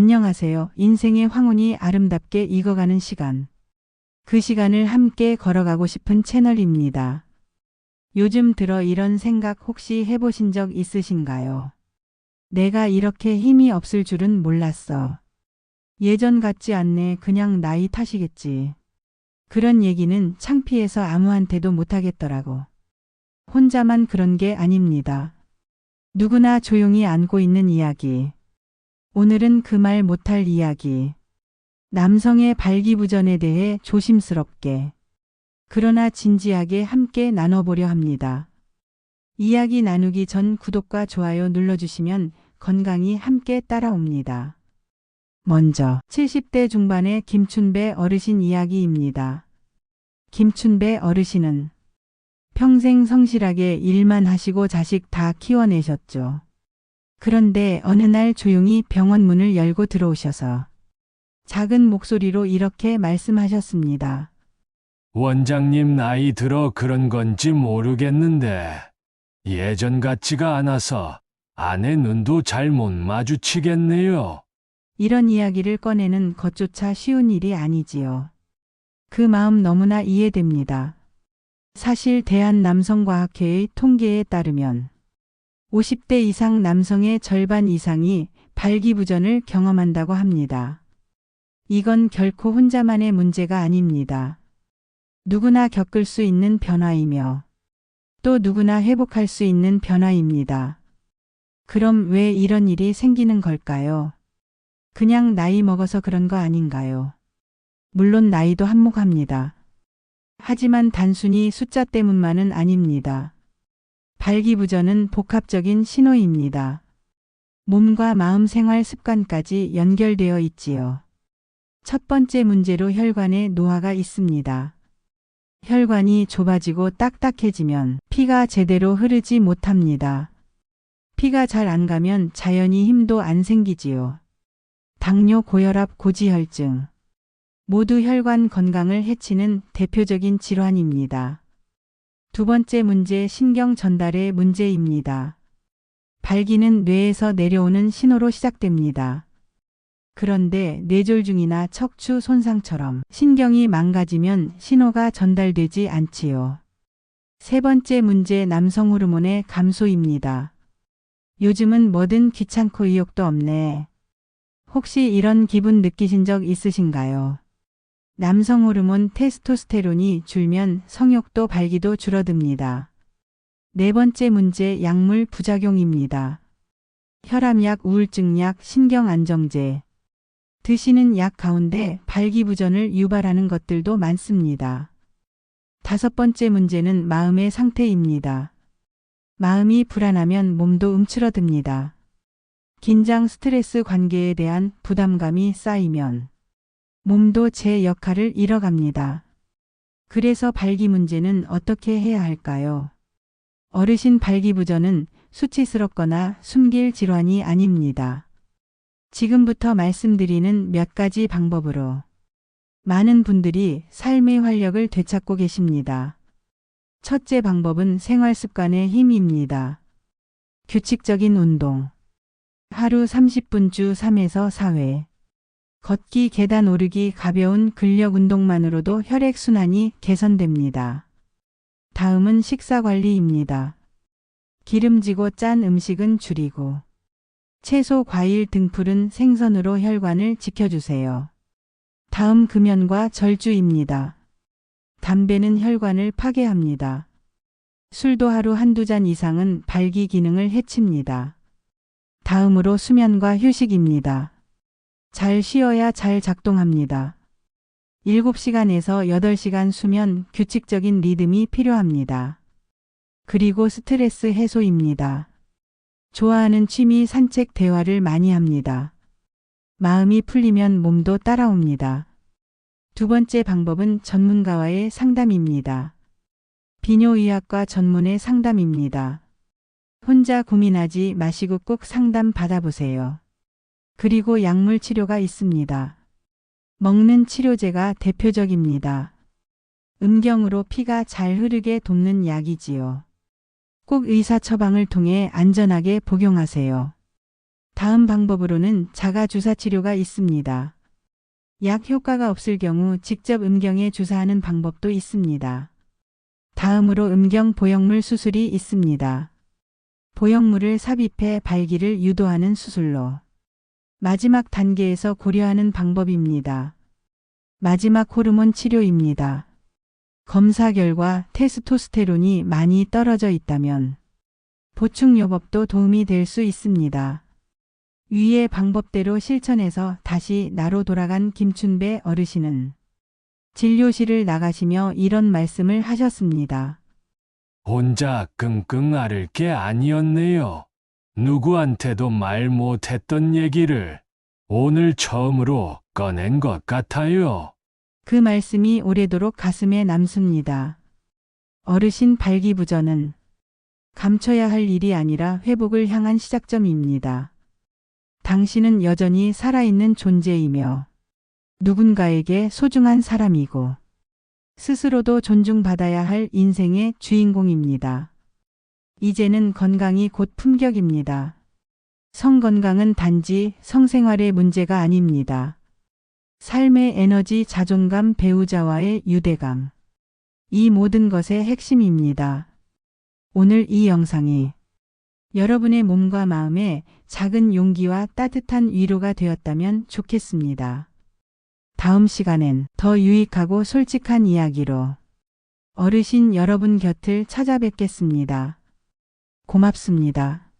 안녕하세요. 인생의 황혼이 아름답게 익어가는 시간. 그 시간을 함께 걸어가고 싶은 채널입니다. 요즘 들어 이런 생각 혹시 해보신 적 있으신가요? 내가 이렇게 힘이 없을 줄은 몰랐어. 예전 같지 않네. 그냥 나이 탓이겠지. 그런 얘기는 창피해서 아무한테도 못하겠더라고. 혼자만 그런 게 아닙니다. 누구나 조용히 안고 있는 이야기. 오늘은 그 말 못할 이야기. 남성의 발기부전에 대해 조심스럽게. 그러나 진지하게 함께 나눠보려 합니다. 이야기 나누기 전 구독과 좋아요 눌러주시면 건강히 함께 따라옵니다. 먼저 70대 중반의 김춘배 어르신 이야기입니다. 김춘배 어르신은 평생 성실하게 일만 하시고 자식 다 키워내셨죠. 그런데 어느 날 조용히 병원 문을 열고 들어오셔서 작은 목소리로 이렇게 말씀하셨습니다. 원장님 나이 들어 그런 건지 모르겠는데 예전 같지가 않아서 아내 눈도 잘 못 마주치겠네요. 이런 이야기를 꺼내는 것조차 쉬운 일이 아니지요. 그 마음 너무나 이해됩니다. 사실 대한남성과학회의 통계에 따르면 50대 이상 남성의 절반 이상이 발기부전을 경험한다고 합니다. 이건 결코 혼자만의 문제가 아닙니다. 누구나 겪을 수 있는 변화이며 또 누구나 회복할 수 있는 변화입니다. 그럼 왜 이런 일이 생기는 걸까요? 그냥 나이 먹어서 그런 거 아닌가요? 물론 나이도 한몫합니다. 하지만 단순히 숫자 때문만은 아닙니다. 발기부전은 복합적인 신호입니다. 몸과 마음 생활 습관까지 연결되어 있지요. 첫 번째 문제로 혈관에 노화가 있습니다. 혈관이 좁아지고 딱딱해지면 피가 제대로 흐르지 못합니다. 피가 잘 안 가면 자연히 힘도 안 생기지요. 당뇨, 고혈압, 고지혈증. 모두 혈관 건강을 해치는 대표적인 질환입니다. 두 번째 문제 신경 전달의 문제입니다. 발기는 뇌에서 내려오는 신호로 시작됩니다. 그런데 뇌졸중이나 척추 손상처럼 신경이 망가지면 신호가 전달되지 않지요. 세 번째 문제 남성 호르몬의 감소입니다. 요즘은 뭐든 귀찮고 의욕도 없네. 혹시 이런 기분 느끼신 적 있으신가요? 남성 호르몬 테스토스테론이 줄면 성욕도 발기도 줄어듭니다. 네 번째 문제 약물 부작용입니다. 혈압약, 우울증약, 신경안정제. 드시는 약 가운데 발기부전을 유발하는 것들도 많습니다. 다섯 번째 문제는 마음의 상태입니다. 마음이 불안하면 몸도 움츠러듭니다. 긴장 스트레스 관계에 대한 부담감이 쌓이면 몸도 제 역할을 잃어갑니다. 그래서 발기 문제는 어떻게 해야 할까요? 어르신 발기부전은 수치스럽거나 숨길 질환이 아닙니다. 지금부터 말씀드리는 몇 가지 방법으로 많은 분들이 삶의 활력을 되찾고 계십니다. 첫째 방법은 생활 습관의 힘입니다. 규칙적인 운동. 하루 30분 주 3에서 4회. 걷기, 계단 오르기, 가벼운 근력 운동만으로도 혈액순환이 개선됩니다. 다음은 식사 관리입니다. 기름지고 짠 음식은 줄이고 채소, 과일, 등 푸른 생선으로 혈관을 지켜주세요. 다음 금연과 절주입니다. 담배는 혈관을 파괴합니다. 술도 하루 한두 잔 이상은 발기 기능을 해칩니다. 다음으로 수면과 휴식입니다. 잘 쉬어야 잘 작동합니다. 7시간에서 8시간 수면 규칙적인 리듬이 필요합니다. 그리고 스트레스 해소입니다. 좋아하는 취미 산책 대화를 많이 합니다. 마음이 풀리면 몸도 따라옵니다. 두 번째 방법은 전문가와의 상담입니다. 비뇨의학과 전문의 상담입니다. 혼자 고민하지 마시고 꼭 상담 받아보세요. 그리고 약물 치료가 있습니다. 먹는 치료제가 대표적입니다. 음경으로 피가 잘 흐르게 돕는 약이지요. 꼭 의사 처방을 통해 안전하게 복용하세요. 다음 방법으로는 자가 주사 치료가 있습니다. 약 효과가 없을 경우 직접 음경에 주사하는 방법도 있습니다. 다음으로 음경 보형물 수술이 있습니다. 보형물을 삽입해 발기를 유도하는 수술로 마지막 단계에서 고려하는 방법입니다. 마지막 호르몬 치료입니다. 검사 결과 테스토스테론이 많이 떨어져 있다면 보충 요법도 도움이 될 수 있습니다. 위의 방법대로 실천해서 다시 나로 돌아간 김춘배 어르신은 진료실을 나가시며 이런 말씀을 하셨습니다. 혼자 끙끙 앓을 게 아니었네요. 누구한테도 말 못했던 얘기를 오늘 처음으로 꺼낸 것 같아요. 그 말씀이 오래도록 가슴에 남습니다. 어르신 발기부전은 감춰야 할 일이 아니라 회복을 향한 시작점입니다. 당신은 여전히 살아있는 존재이며 누군가에게 소중한 사람이고 스스로도 존중받아야 할 인생의 주인공입니다. 이제는 건강이 곧 품격입니다. 성건강은 단지 성생활의 문제가 아닙니다. 삶의 에너지, 자존감, 배우자와의 유대감. 이 모든 것의 핵심입니다. 오늘 이 영상이 여러분의 몸과 마음에 작은 용기와 따뜻한 위로가 되었다면 좋겠습니다. 다음 시간엔 더 유익하고 솔직한 이야기로 어르신 여러분 곁을 찾아뵙겠습니다. 고맙습니다.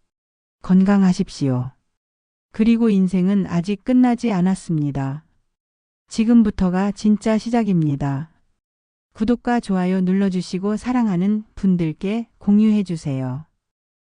건강하십시오. 그리고 인생은 아직 끝나지 않았습니다. 지금부터가 진짜 시작입니다. 구독과 좋아요 눌러주시고 사랑하는 분들께 공유해주세요.